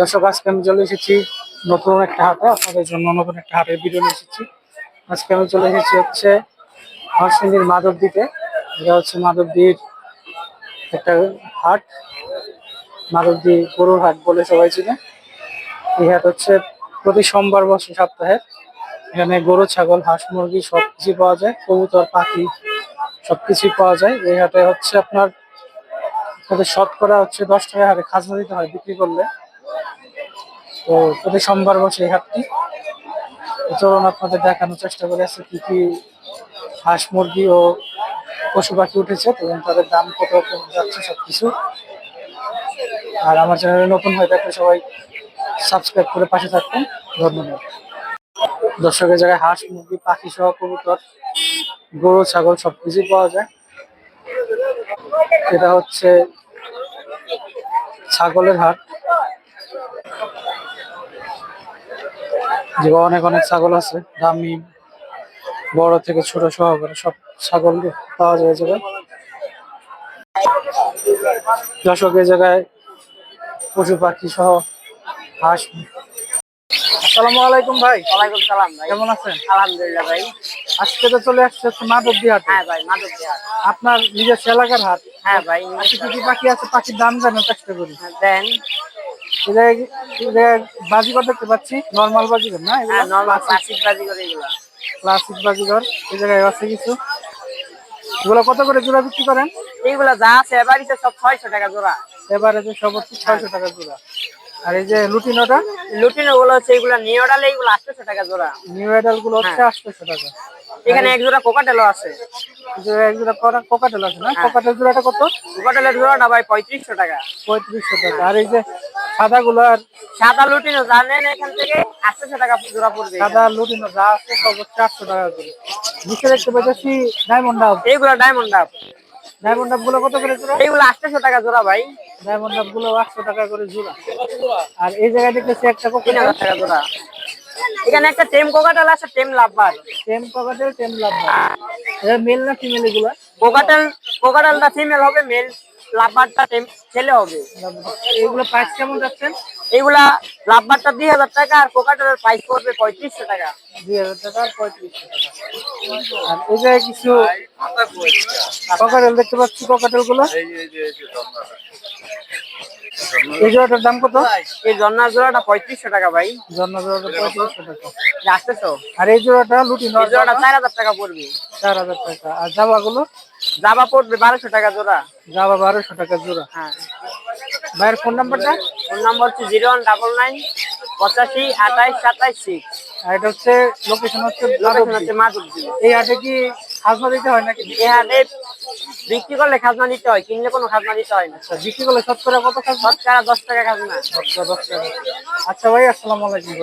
দর্শক, আজকে আমি চলে এসেছি নতুন একটা হাটে, আপনাদের জন্য নতুন একটা হাটের ভিডিও নিয়ে এসেছি। আজকে আমি চলে এসেছি হচ্ছে হরসিংদীর মাধবদীতে। এটা হচ্ছে মাধবদীর একটা হাট, মাধবদী গরুর হাট বলে সবাই চিনে। এই হাট হচ্ছে প্রতি সোমবার বসে সপ্তাহে এখানে গরু, ছাগল, হাঁস, মুরগি সব কিছু পাওয়া যায়, কবুতর, পাখি সবকিছুই পাওয়া যায়। এই হাটে হচ্ছে আপনার শতকরা হচ্ছে দশ টাকা হারে খাজনা দিতে হয়, বিক্রি করলে। তো প্রতি সোমবার বসে এই হাটটি? চলুন আপনাদের দেখানোর চেষ্টা করে আছে কি কি হাঁস মুরগি ও পশু পাখি উঠেছে এবং তাদের দাম কত রকম যাচ্ছে সবকিছু। আর আমার চ্যানেলে নতুন হয়ে থাকলে সবাই সাবস্ক্রাইব করে পাশে থাকবেন ধন্যবাদ। দর্শকের জায়গায় হাঁস, মুরগি, পাখি সহ কবুতর, গরু, ছাগল সবকিছুই পাওয়া যায়। এটা হচ্ছে ছাগলের হাট। যে অনেক অনেক ছাগল আছে দামি বড় থেকে ছোট সহকারে সব ছাগল পাওয়া যায় জায়গায়। দর্শক এই জায়গায় পশু পাখি সহ হাঁস। আসসালামু আলাইকুম ভাই। ওয়ালাইকুম সালাম ভাই। কেমন আছেন? আলহামদুলিল্লাহ ভাই। আজকে তো চলে আসছে হচ্ছে মাধবদী হাট। হ্যাঁ ভাই আপনার নিজস্ব এলাকার হাট। হ্যাঁ ভাই আজকে কি কি পাখি আছে? পাখির দাম জানার চেষ্টা করি। দেন। বাজিগর দেখতে পাচ্ছি নর্মাল বাজিগর না ক্লাসিক বাজি করে এগুলো। ক্লাসিক বাজিগর এই জায়গায় আছে কিছু। এগুলো কত করে জোড়া বিক্রি করেন? এইগুলো যা আছে এবারে সব ছয়শো টাকা জোড়া। এবারে সব হচ্ছে ছয়শো টাকা জোড়া। আর এই যে লুটিনোটা? লুটিনো গুলো হচ্ছে এইগুলো নিয়ে ওডালে এইগুলো আটশোশো টাকা জোড়া। নিউ এডালগুলো হচ্ছে আটশোশো টাকা। এখানে এক জোড়া কোকাটেলও আছে। এক জোড়া কোকাটেল আছে না? হ্যাঁ। কোকাটেল জোড়াটা কত? কোকাটেলের জোড়াটা ভাই পঁয়ত্রিশশো টাকা। পঁয়ত্রিশশো টাকা। আর এই যে সাদা গুলো আর সাদা লুটিনো জানেন এখান থেকে আটশোশো টাকা জোড়া পড়বে। সাদা লুটিনো যা আছে আটশো টাকা করে। নিচে দেখতে পাচ্ছি ডায়মন্ড ডাব এইগুলো ডায়মন্ড আপ ডায়মন্ডগুলো কত করে জোড়া? এইগুলো আটশোশো টাকা জোড়া ভাই। ডায়মন্ডগুলো আটশো টাকা করে জোড়া। আর এই জায়গায় দেখতেছি একটা হাজার কোকাটেল টাকা জোড়া। এখানে একটা টেম কোকাটেল আছে টেম লাভবার। টেম কোকাটেল টেম লাভ এটা মেল না ফিমেল এগুলা? কোকাটেল কোকাটেলটা ফিমেল হবে মেল লাভবারটা টেম ছেলে হবে। এগুলো প্রাইস কেমন যাচ্ছেন এইগুলা লাভবারটা দুই হাজার টাকা আর কোকাটেলের প্রাইস পড়বে পঁয়ত্রিশশো টাকা। দুই হাজার টাকা আর পঁয়ত্রিশশো টাকা। আর এই জায়গায় কিছু কোকাটেল দেখতে পাচ্ছি কোকাটেলগুলো এই জোড়াটার দাম কত? এই জোড়াটা পঁয়ত্রিশশো টাকা ভাই। জন্ম জোড়াটা পঁয়ত্রিশশো টাকা। আসতেছো? আর এই জোড়াটা জোড়াটা চার হাজার টাকা পড়বে। চার হাজার টাকা। আর জাবা পড়বে বারোশো টাকা জোড়া। জাবা বারোশো টাকা জোড়া। হ্যাঁ। ভাইয়ের ফোন নাম্বারটা? ফোন নাম্বার হচ্ছে জিরো ওয়ান ডাবল নাইন পঁচাশি আঠাইশ সাতাইশ সিক্স। আর এটা হচ্ছে লোকেশন হচ্ছে লোকেশন হচ্ছে মাধবদী এই হাটে কি খাজনা দিতে হয় নাকি? এ হাটে বিক্রি করলে খাজনা দিতে হয় কিনলে কোনো খাজনা দিতে হয় না। আচ্ছা, বিক্রি করলে শতকরা কত খাজনা? শতকরা দশ টাকা খাজনা। আচ্ছা, দশ টাকা। আচ্ছা ভাই আসসালামু আলাইকুম।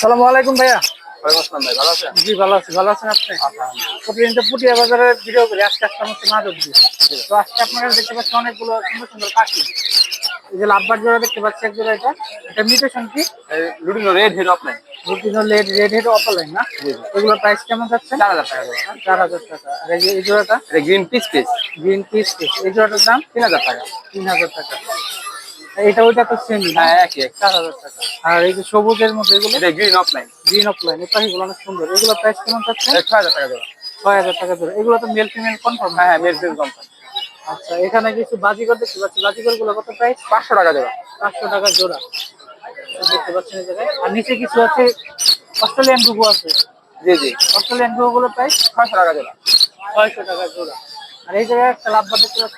সালামু আলাইকুম ভাইয়া। জি ভালো আছি। ভালো আছেন আপনি? প্রতিদিন তো পুটিয়া বাজারে ভিডিও করি আজকে আসলাম হচ্ছে মাধবদী। তো আজকে আপনার দেখতে পাচ্ছি অনেকগুলো সুন্দর সুন্দর পাখি। এই যে লাভবার জোড়া দেখতে পাচ্ছি এক জোড়া এটা। এটা মিউটেশন কি? লুটিনো রেড হিরো আপনার রুটিনো লেড রেড হেড অপালাইন না? এগুলো প্রাইস কেমন যাচ্ছে? চার হাজার টাকা চার হাজার টাকা। আর এই এই জোড়াটা? এটা green piece piece green piece এই জোড়াটার দাম? তিন হাজার টাকা। তিন হাজার টাকা। এটা ওইটা তো সেম হ্যাঁ একই এক চার হাজার টাকা। আর এই যে সবুজের মধ্যে এগুলো? এটা গ্রিন অফলাইন গ্রিন অফলাইন এই পাখিগুলো অনেক সুন্দর। এগুলো প্রাইস কেমন এটা ছয় হাজার টাকা দেওয়া ছয় হাজার টাকা ধরে এগুলো তো মেল ফিমেল কনফার্ম হ্যাঁ হ্যাঁ মেরফিল কোম্পানি আচ্ছা এখানে কিছু বাজিগর দেখতে পাচ্ছি। বাজিগরগুলো কত প্রাইস পাঁচশো টাকা দেওয়া পাঁচশো টাকা জোড়া। দেখতে পাচ্ছেন এই জায়গায়। আর নিচে কিছু আছে অস্ট্রেলিয়ান গুগু আছে। জি জি। অস্ট্রেলিয়ান গুগু গুলো প্রাইস ছয়শো টাকা দেওয়া ছয়শো টাকা জোড়া। আর এই একটা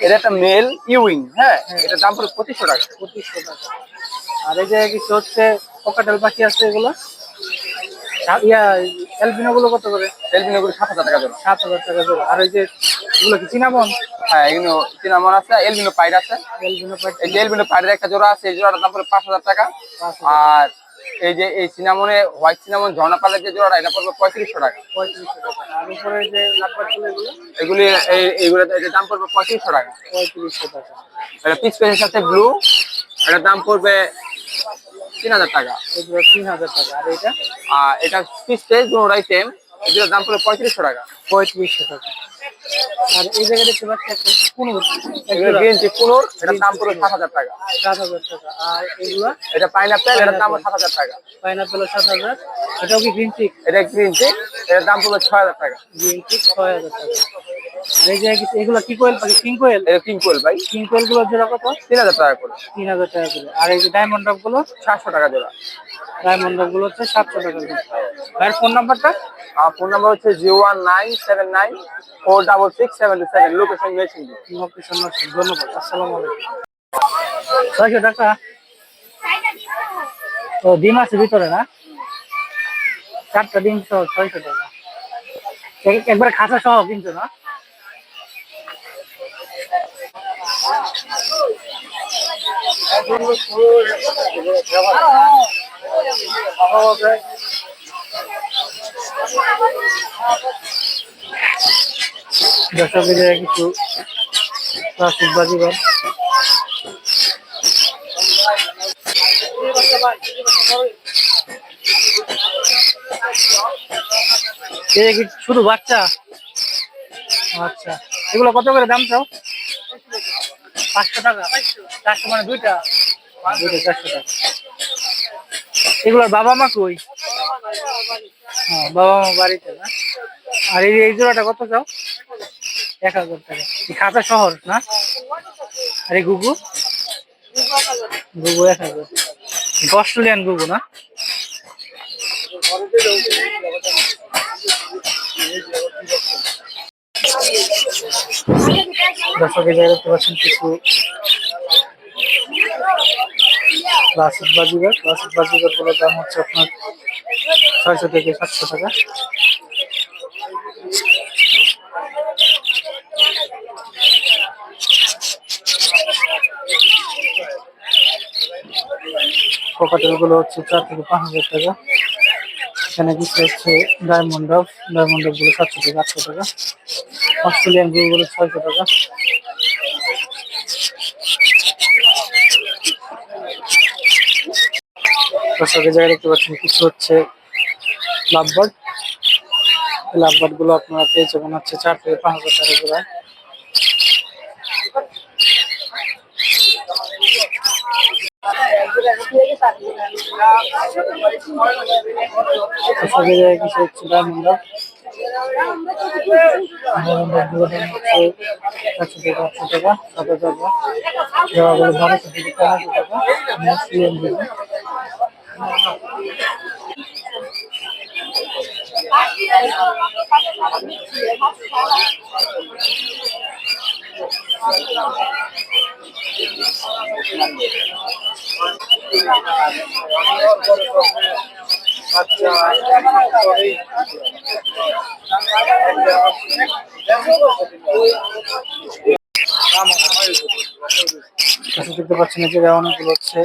এটা একটা মেল ইউইং হ্যাঁ? এটার দাম পড়ে টাকা। টাকা। আর এই কিছু হচ্ছে পকাটেল পাখি আছে এগুলো। ইয়া এলবিনো গুলো কত করে? তেলবিনো করে সাত হাজার টাকা দেওয়া সাত হাজার টাকা জোড়া আর ওই যে এগুলো কি চিনামন হ্যাঁ এগুলো চিনামন আছে এলবিনো পাইড আছে। এলবিনো পাখি এই যে এলবিনো পাইডের একটা জোড়া আছে এই জোড়াটার দাম পড়ে পাঁচ হাজার টাকা। আর এই যে এই সিনামনে হোয়াইট সিনামন ঝর্ণা পালের যে জোড়াটা এটা পড়বে পঁয়ত্রিশশো টাকা। পঁয়ত্রিশশো টাকা আর উপরে যে লাভবারগুলো এগুলো এগুলি এইগুলো এটার দাম পড়বে পঁয়ত্রিশশো টাকা। পঁয়ত্রিশশো টাকা এটা পিস পেসের সাথে ব্লু এটার দাম পড়বে তিন হাজার টাকা। এগুলো তিন হাজার টাকা। আর এটা? আর এটা পিস পেস দুটোটাই সেম এগুলোর দাম পড়ে পঁয়ত্রিশশো টাকা। পঁয়ত্রিশশো টাকা। আর এই জায়গায় দেখতে পাচ্ছি একটা কুনুর। চিক কুনুর এটার দাম পড়বে সাত হাজার টাকা। সাত হাজার টাকা। আর এগুলো? এটা পাইনাপেল এটার দাম সাত হাজার টাকা। পাইনাপেল সাত হাজার। এটাও কি গ্রিন চিক এটা গ্রিন চিক এটার দাম পড়ল ছয় হাজার টাকা। গ্রিন চিক ছয় হাজার টাকা। আর এই জায়গায় কিছু- কি কোয়েল পাখি? কিং কোয়েল? এটা কিং কোয়েল ভাই। কিং কোয়েলগুলো জোড়া কত? তিন হাজার টাকা করে। তিন হাজার টাকা করে। আর এই যে ডায়মন্ডগুলো? সাতশো টাকা জোড়া। ডায়মন্ড ডগগুলো হচ্ছে সাতশো টাকা ভাইয়ের ফোন নাম্বারটা ফোন নাম্বার হচ্ছে zero one nine seven nine four double six seven two seven location machine location আছে ধন্যবাদ। আসসালামু আলাইকুম। ছয়শো টাকা ও ডিম আছে ভিতরে না? চারটা ডিম সহ ছয়শো টাকা। এক- একবার খাঁচা সহ কিনছো না? দর্শকের কিছু প্লাস্টিক বাজিবার শুধু বাচ্চা? আচ্ছা। এগুলো কত করে দাম চাও? পাঁচশো টাকা। চারশো মানে দুইটা। দুইটা চারশো টাকা। এগুলোর বাবা মা কই? হ্যাঁ বাবা মা বাড়িতে না। আর এই এই জোড়াটা কত চাও? এক হাজার টাকা। খাতা শহর না? আর গুগু গুগু এক হাজার। অস্ট্রেলিয়ান গুগু না? দর্শকের জায়গা দেখতে পাচ্ছেন কিছু ক্লাসিক বাজিগার। ক্লাসিক বাজিগারগুলোর দাম হচ্ছে আপনার ছয়শো থেকে সাতশো টাকা। কোকাটেলগুলো হচ্ছে চার থেকে পাঁচ হাজার টাকা। এখানে কিছু হচ্ছে? ডায়মন্ড ডাব ডায়মন্ডগুলো সাতশো থেকে আটশো টাকা। অস্ট্রেলিয়ানগুলো গুলো ছয়শো টাকা। দর্শকের জায়গায় দেখতে পাচ্ছেন কিছু হচ্ছে লাভবার্ড। লাভবার্ডগুলো আপনারা পেয়ে যাবেন হচ্ছে চার থেকে পাঁচ হাজার টাকা দর্শকের জায়গায় কিছু হচ্ছে পনেরোশো টাকা মুসলিমগুলো আচ্ছা দেখতে পাচ্ছেন জায়গায় অনেকগুলো হচ্ছে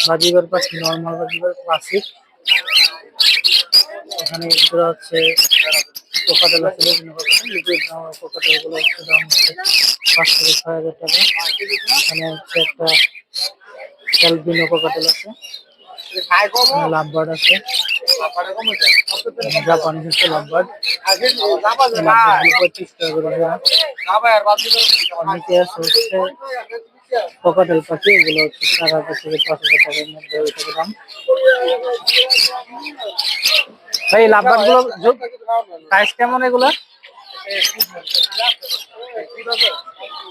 বাজিবার পাখি নর্মাল বাজিবার ক্লাসিক এখানে হচ্ছে কোকাটেল আছে বিভিন্ন কোকাটেল লিকুইড কোকাটেলগুলো হচ্ছে দাম হচ্ছে পাঁচ থেকে ছয় হাজার টাকা। এখানে হচ্ছে একটা অ্যালবিনো কোকাটেল আছে লাভবার্ড আছে। জাপানি হচ্ছে লাভবার্ড পঁচিশ টাকা করে অনেকে আছে হচ্ছে কোকাটেল পাখি, এগুলো হচ্ছে চার হাজার থেকে পাঁচ হাজার টাকার মধ্যে ওই দাম। ভাই লাভবার্ডগুলো প্রাইস কেমন এগুলো?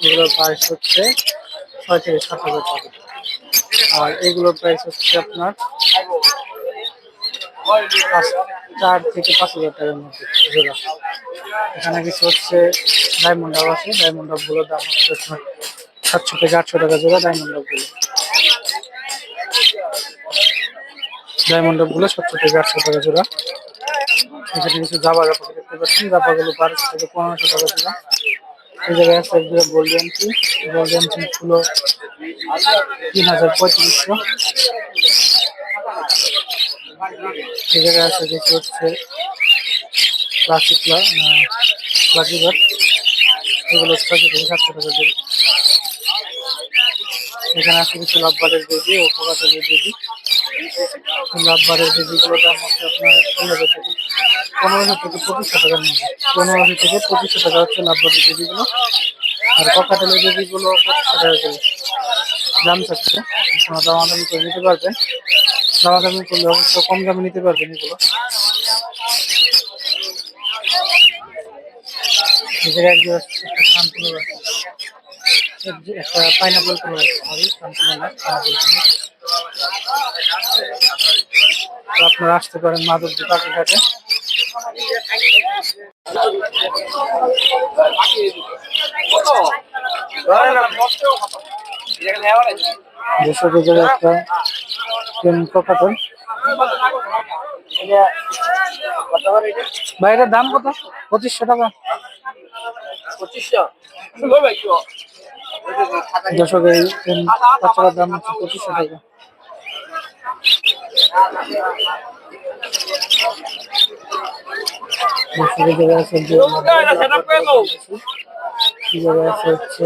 এগুলোর প্রাইস হচ্ছে ছয় থেকে সাত হাজার টাকা। আর এগুলোর প্রাইস হচ্ছে আপনার চার থেকে পাঁচ হাজার টাকার মধ্যে এখানে কিছু হচ্ছে ডায়মন্ড আছে ডায়মন্ডগুলোর দাম হচ্ছে সাতশো থেকে আটশো টাকা জোড়া ডায়মন্ড ডাবগুলো। ডায়মন্ড ডাবগুলো সাতশো থেকে আটশো টাকা জোড়া। এখানে কিছু জাবা জাপা দেখতে পাচ্ছেন জাপা গুলো বারোশো থেকে পনেরোশো টাকা জোড়া। এই জায়গায় আছে একজোড়া গোল্ডেন টি গোল্ডেন টি গুলো তিন হাজার পঁয়ত্রিশশো। এই জায়গায় আছে কিছু হচ্ছে ক্লাসিক বাজিঘর এগুলো ছয়শো থেকে সাতশো টাকা জোড়া। এখানে আছে কিছু লাভবারের বেবি, ও পোকাটেলের বেবি। লাভবারের কেজিগুলো দাম হচ্ছে আপনার পনেরো থেকে পনেরোশো থেকে পঁচিশশো টাকার মধ্যে পনেরোশো থেকে পঁচিশশো টাকা হচ্ছে লাভবারের কেজিগুলো আর ককাটেলের কেজিগুলো পঁচিশশো টাকা করে। দাম থাকছে। আপনারা দামাদামি করে নিতে পারবেন। দামাদামি করলে অবশ্য কম দামে নিতে পারবেন এগুলো। নিজের একজন আছে একটা পাইনাপল তো আপনারা আসতে পারেন মাধবদী পাখিঘাটে কেজির একটা ট্রেন ককাটন বাইরের দাম কত? পঁচিশশো টাকা। দর্শক এই বাচ্চাটার দাম হচ্ছে পঁচিশশো টাকা। আছে হচ্ছে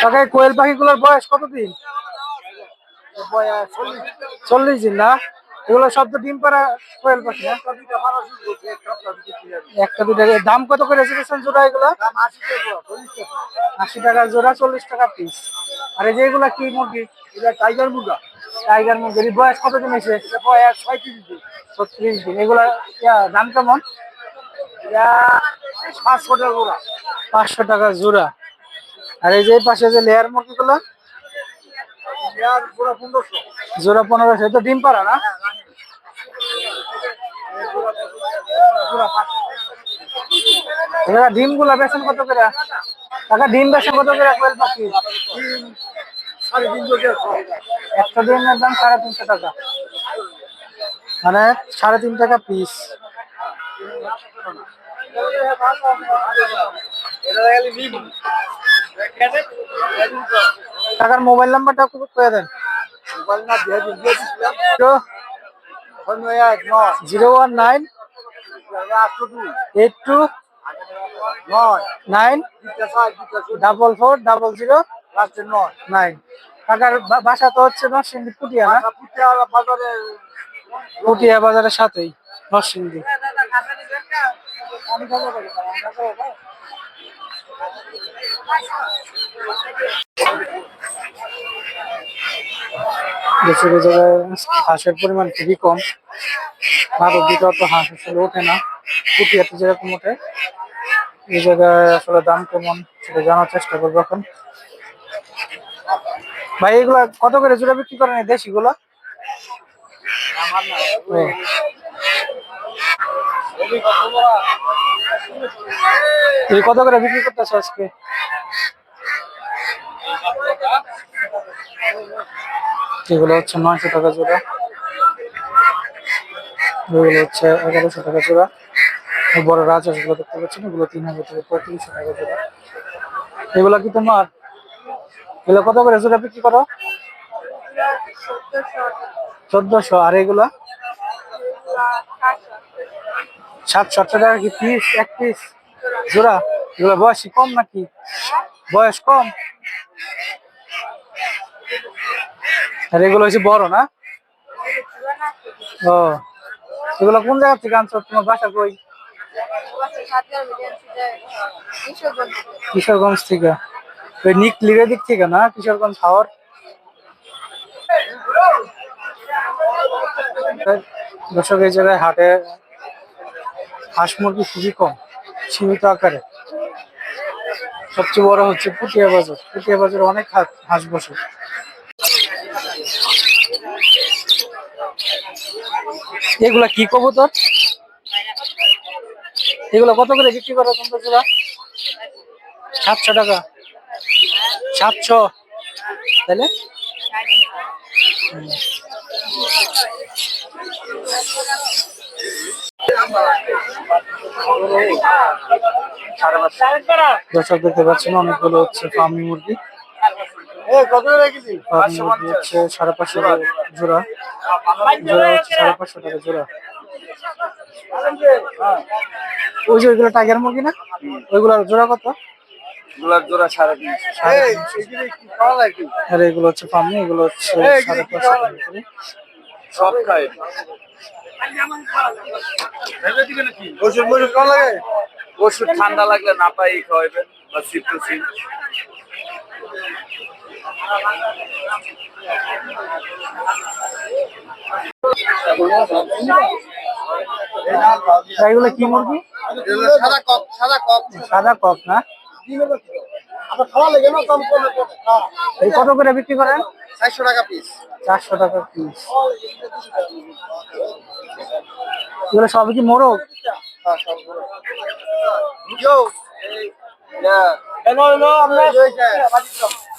কাকা এই কোয়েল পাখিগুলোর বয়স কতদিন? চল্লিশ দিন না? এগুলো সব তো ডিম পাড়া কোয়েল পাখি না? একটা দুটা দাম কত করে রেজিস্ট্রেশন জোড়া এগুলো? আশি টাকা জোড়া চল্লিশ টাকা পিস আর এই যে এগুলা কি মুরগি? এটা টাইগার মুরগা। টাইগার মুরগি। এর বয়স কত দিন এসে বয়স ছয়ত্রিশ দিন। ছত্রিশ দিন। এগুলা ইয়া, দাম কেমন? পাঁচশো টাকা জোড়া। পাঁচশো টাকা জোড়া। আর এই যে পাশে যে লেয়ার মুরগিগুলো? জোড়া পনেরোশো তো ডিম পাড়া না? ডিমগুলা বেসন কত করে? টাকা ডিম বেসন কত করে কোয়েল পাখি? একটা ডিমের দাম সাড়ে তিনশো টাকা। মানে সাড়ে তিন টাকা পিস টাকার মোবাইল নাম্বারটা করে দেন। Zero one nine eight two nine double four double zero nine. কাকার বা- বাসা তো হচ্ছে নরসিংদী পুটিয়া না? পুটিয়া বাজারের সাথেই নরসিংদী। দেশের জায়গায় হাঁসের পরিমাণ খুবই কম। মাদক দিকে অত হাঁস আসলে ওঠে না। পুটিয়াতে যেরকম ওঠে, এই জায়গায় আসলে দাম কেমন সেটা জানার চেষ্টা করব এখন। ভাই, এগুলা কত করে জোড়া বিক্রি করেন ও। এই কত করে বিক্রি করতেছে আজকে? এগুলো হচ্ছে নয়শো টাকা জোড়া। এগুলো হচ্ছে এগারোশো টাকা জোড়া। বড় রাজহাঁসগুলো দেখতে পাচ্ছেন, এগুলো তিন হাজার থেকে পঁয়ত্রিশশো টাকা জোড়া। এগুলো কি তোমার? এগুলো কত করে জোড়া বিক্রি করো? চোদ্দশো। আর এগুলা? সাতশো টাকা কি পিস এক পিস জোড়া? এগুলো বয়সী কম নাকি? বয়স কম? আর এগুলো হচ্ছে বড় না? ও, এগুলো কোন জায়গা থেকে আনছো? তোমার বাসা কই? কিশোরগঞ্জ থেকে। ওই নিক লিগের দিক থেকে না, কিশোরগঞ্জ হাওয়ার দর্শক, এই জায়গায় হাটে হাঁস মুরগি খুবই কম, সীমিত আকারে। সবচেয়ে বড় হচ্ছে পুটিয়া বাজার। পুটিয়া বাজারে অনেক হাঁস বসে। এগুলা কি কবুতর? এগুলো কত করে বিক্রি করো তোমরা সাতশো টাকা। সাতশো। তাহলে দর্শক দেখতে পাচ্ছেন অনেকগুলো হচ্ছে ফার্মি মুরগি। হচ্ছে সাড়ে পাঁচশো টাকা জোড়া। জোড়া হচ্ছে সাড়ে পাঁচশো টাকা জোড়া। ওই যে ওইগুলো টাইগার মুরগি না? ওইগুলোর জোড়া কত? জোড়া সাড়ে তিনশো। আর এগুলো হচ্ছে এগুলো হচ্ছে সাড়ে পাঁচশো সব ওষুধ লাগে? ওষুধ ঠান্ডা লাগলে না পাই খাওয়াবেন বা আর এগুলো কি মুরগি সাদা কপ সাদা কপ সাদা কক না এই কত করে বিক্রি করেন চারশো টাকা পিস চারশো টাকা পিস এগুলো সবই কি মোরগ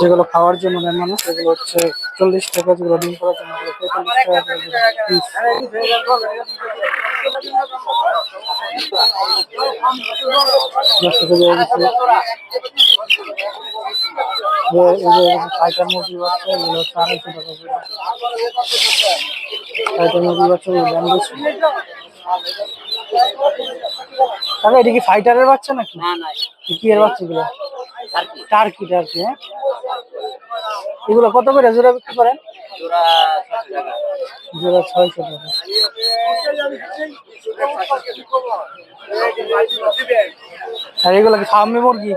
যেগুলো খাওয়ার জন্য নেয় মানুষ এগুলো হচ্ছে চল্লিশ টাকা যেগুলো ডিম করার জন্য টাকা কাকা এটা কি ফাইটারের বাচ্চা নাকি? না না কি এর বাচ্চা গুলো টার্কি টার্কি হ্যাঁ? এগুলো কত করে জোড়া বিক্রি করেন? জোড়া ছশো টাকা। জোড়া ছয়শো টাকা। আর এগুলো কি ফার্মি মুরগি?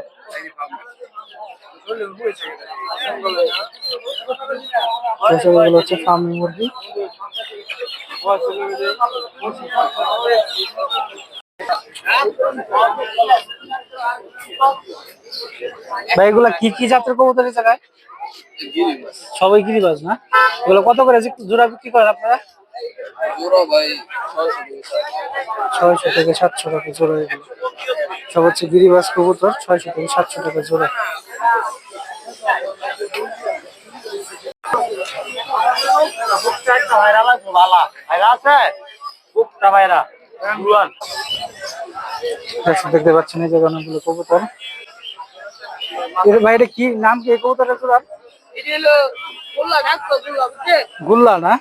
এগুলো হচ্ছে ফার্মি মুরগি। ভাই এগুলা কি কি জাতের কবুতর এই জায়গায়? সবাই গিরিবাজ না? এগুলো কত করে? জোড়া বিক্রি করেন আপনারা? ছয়শো থেকে সাতশো টাকা জোড়া এগুলো। সব হচ্ছে গিরিবাজ কবুতর ছয়শো থেকে সাতশো টাকা জোড়া। ভাইরা ভাইরা আছে? কুকটা ভাইরা উড়ান দেখতে পাচ্ছেন এই জায়গায় অনেকগুলো কবুতর। এর বাইরে কি নাম কি এটা হলো গোল্লা না?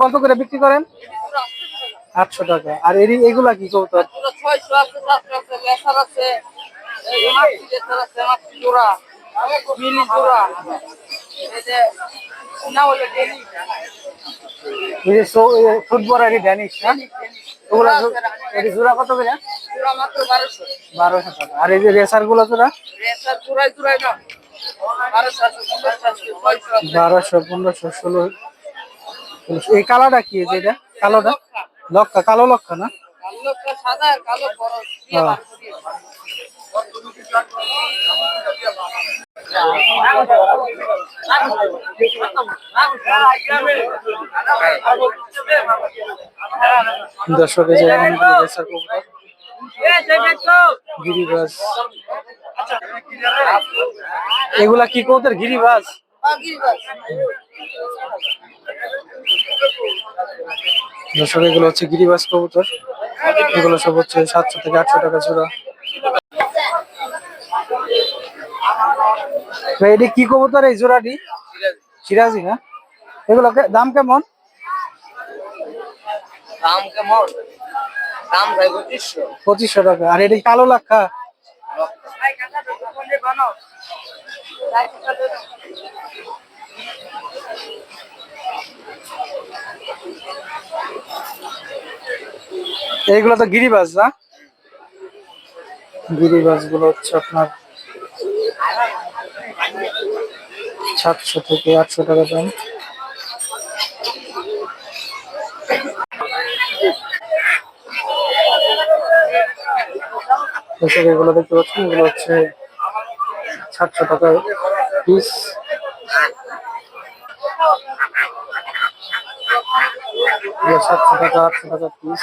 কত করে বিক্রি করেন? আটশো টাকা। আর এর এগুলা কি কবুতর? ছয়শো আছে সাতশো আছে লেসার আছে এই মাছি লেসার আছে মাছি জোড়া ফুটবল আর ড্যানিশ না ওগুলা জোড়া কত করে? বারোশো। টাকা। আর এই যে রেসারগুলো জোড়া? বারোশো পনেরোশো ষোলো এই কালারটা কি এটা? কালোটা? লক্ষা কালো লক্ষা না? কালো দর্শক যে গিরিবাজ এগুলা কি কবুতর? গিরিবাজ দর্শক এগুলো হচ্ছে গিরিবাজ কবুতর। এগুলো সব হচ্ছে সাতশো থেকে আটশো টাকা জোড়া। ভাই এটি কি কবুতর এই জোড়াটি? সিরাজি না? এগুলো দাম কেমন? দাম কেমন? দাম ভাই পঁচিশশো। পঁচিশশো টাকা। আর এটি কালো লাক্ষা? এইগুলো তো গিরিবাজ না? গিরিবাজগুলো হচ্ছে আপনার সাতশো থেকে আটশো টাকা দাম। এগুলো দেখতে পাচ্ছেন, এগুলো হচ্ছে সাতশো টাকা পিস সাতশো টাকা, আটশো টাকা পিস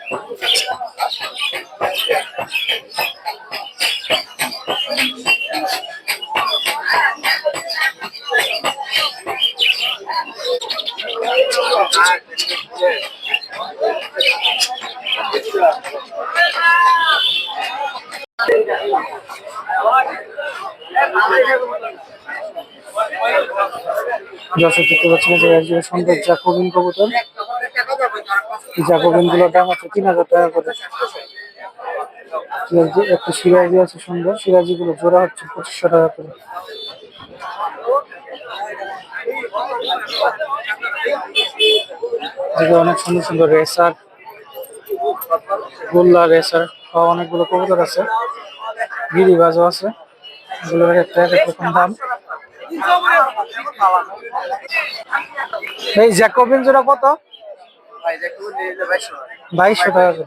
দর্শক দেখতে পাচ্ছেন যে একজন সুন্দর জাকবিন কবুতর জাকবিনগুলোর দাম আছে তিন হাজার টাকা করে। একটা সিরাজি আছে সুন্দর সিরাজি গুলো জোড়া হচ্ছে পঁচিশশো টাকা করে। অনেক সুন্দর সুন্দর রেসার, গোল্লা রেসার অনেকগুলো কবুতর আছে। গিরিবাজও আছে। এগুলোর একটা এক এক রকম দাম। এই জ্যাকোবিন জোড়া কত? বাইশশো টাকা করে।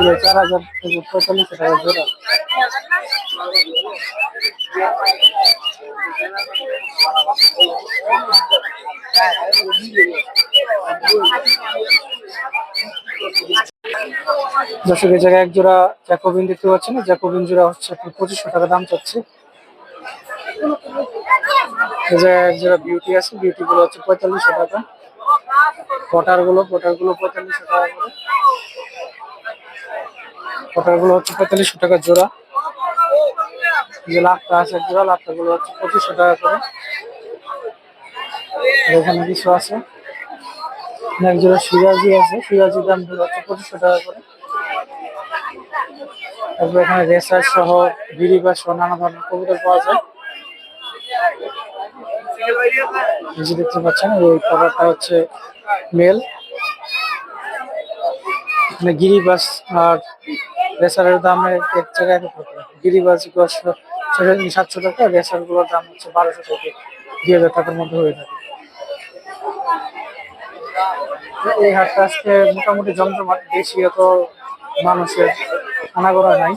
এগুলো চার হাজার থেকে পঁয়তাল্লিশশো টাকা জোড়া। দর্শক, এই জায়গায় এক জোড়া জ্যাকোবিন দেখতে পাচ্ছেন। জ্যাকোবিন জোড়া হচ্ছে পঁচিশশো টাকা দাম চাচ্ছে। এক জোড়া বিউটি আছে। বিউটি গুলো হচ্ছে পঁয়তাল্লিশশো টাকা। পটারগুলো পটারগুলো পঁয়তাল্লিশশো টাকা করে। পটারগুলো হচ্ছে পঁয়তাল্লিশশো টাকা জোড়া। যে লাখটা আছে জোড়া লাখটা গুলো হচ্ছে পঁচিশশো টাকা করে। এখানে কিছু আছে। এক জোড়া সিরাজি আছে সিরাজির দাম ধরে হচ্ছে পঁচিশশো টাকা করে। তারপর এখানে রেসার সহ গিরিবাস সহ নানা ধরনের কবুতর পাওয়া যায়। যে দেখতে পাচ্ছেন, এই কভারটা হচ্ছে মেল। এখানে গিরিবাস আর রেসারের দাম এক জায়গায় রকম। গিরিবাস সাতশো টাকা রেসারগুলোর দাম হচ্ছে বারোশো থেকে দুই হাজার টাকার মধ্যে হয়ে থাকে। এই হাটটা আজকে মোটামুটি জমজমাট বেশি এত মানুষের আনাগোনা নাই।